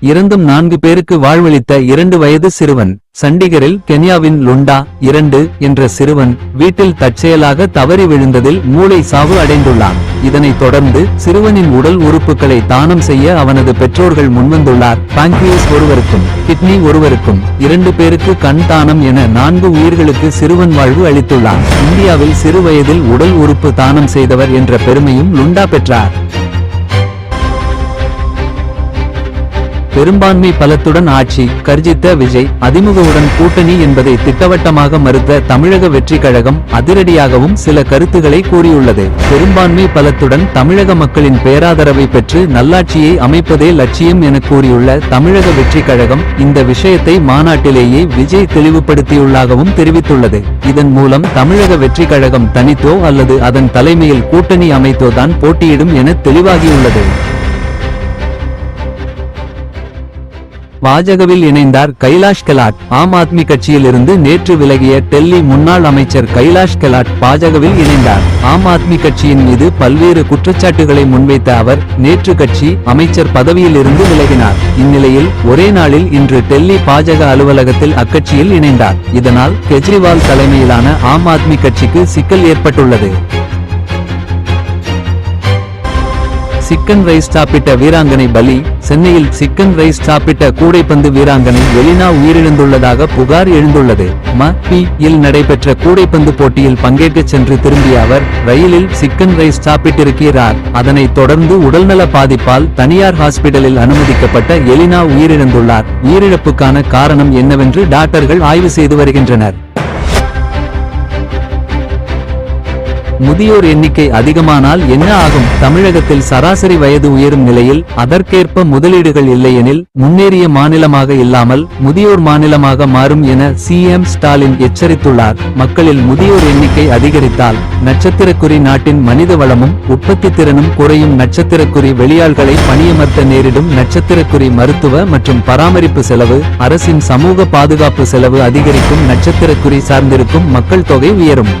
இறந்தும் நான்கு பேருக்கு வாழ்வளித்த இரண்டு வயது சிறுவன் சண்டிகரில் கென்யாவின் லுண்டா இரண்டு என்ற சிறுவன் வீட்டில் தற்செயலாக தவறி விழுந்ததில் மூளை சாவு அடைந்துள்ளான். இதனைத் தொடர்ந்து சிறுவனின் உடல் உறுப்புகளை தானம் செய்ய அவனது பெற்றோர்கள் முன்வந்துள்ளார். பாங்கியஸ் ஒருவருக்கும் கிட்னி ஒருவருக்கும் இரண்டு பேருக்கு கண் தானம் என நான்கு உயிர்களுக்கு சிறுவன் வாழ்வு அளித்துள்ளான். இந்தியாவில் சிறு வயதில் உடல் உறுப்பு தானம் செய்தவர் என்ற பெருமையும் லுண்டா பெற்றார். பெரும்பான்மை பலத்துடன் ஆட்சி கர்ஜித்த விஜய் அதிமுகவுடன் கூட்டணி என்பதை திட்டவட்டமாக மறுத்த தமிழக வெற்றி கழகம் அதிரடியாகவும் சில கருத்துக்களை கூறியுள்ளது. பெரும்பான்மை பலத்துடன் தமிழக மக்களின் பேராதரவை பெற்று நல்லாட்சியை அமைப்பதே லட்சியம் என கூறியுள்ள தமிழக வெற்றி கழகம் இந்த விஷயத்தை மாநாட்டிலேயே விஜய் தெளிவுபடுத்தியுள்ளாகவும் தெரிவித்துள்ளது. இதன் மூலம் தமிழக வெற்றி கழகம் தனித்தோ அல்லது அதன் தலைமையில் கூட்டணி அமைத்தோதான் போட்டியிடும் என தெளிவாகியுள்ளது. பாஜகவில் இணைந்தார் கைலாஷ் கெலாட். ஆம் ஆத்மி கட்சியிலிருந்து நேற்று விலகிய டெல்லி முன்னாள் அமைச்சர் கைலாஷ் கெலாட் பாஜகவில் இணைந்தார். ஆம் ஆத்மி கட்சியின் மீது பல்வேறு குற்றச்சாட்டுகளை முன்வைத்த அவர் நேற்று கட்சி அமைச்சர் பதவியில் இருந்து விலகினார். இந்நிலையில் ஒரே நாளில் இன்று டெல்லி பாஜக அலுவலகத்தில் அக்கட்சியில் இணைந்தார். இதனால் கெஜ்ரிவால் தலைமையிலான ஆம் ஆத்மி கட்சிக்கு சிக்கல் ஏற்பட்டுள்ளது. சிக்கன் ரைஸ் சாப்பிட்ட வீராங்கனை பலி சென்னையில் சிக்கன் ரைஸ் சாப்பிட்ட கூடைப்பந்து வீராங்கனை எலினா உயிரிழந்துள்ளதாக புகார் எழுந்துள்ளது. ம. பி. இல் நடைபெற்ற கூடைப்பந்து போட்டியில் பங்கேற்க சென்று திரும்பிய அவர் ரயிலில் சிக்கன் ரைஸ் சாப்பிட்டிருக்கிறார். அதனைத் தொடர்ந்து உடல்நல பாதிப்பால் தனியார் ஹாஸ்பிடலில் அனுமதிக்கப்பட்ட எலினா உயிரிழந்துள்ளார். உயிரிழப்புக்கான காரணம் என்னவென்று டாக்டர்கள் ஆய்வு செய்து வருகின்றனர். முதியோர் எண்ணிக்கை அதிகமானால் என்ன ஆகும்? தமிழகத்தில் சராசரி வயது உயரும் நிலையில் அதற்கேற்ப முதலீடுகள் இல்லையெனில் முன்னேறிய மாநிலமாக இல்லாமல் முதியோர் மாநிலமாக மாறும் என சிஎம் ஸ்டாலின் எச்சரித்துள்ளார். மக்களில் முதியோர் எண்ணிக்கை அதிகரித்தால் நட்சத்திரக்குறி நாட்டின் மனித வளமும் உற்பத்தி திறனும் குறையும். நட்சத்திரக்குறி வெளியாள்களை பணியமர்த்த நேரிடும் நட்சத்திரக்குறி மருத்துவ மற்றும் பராமரிப்பு செலவு அரசின் சமூக பாதுகாப்பு செலவு அதிகரிக்கும். நட்சத்திரக்குறி சார்ந்திருக்கும் மக்கள் தொகை உயரும்.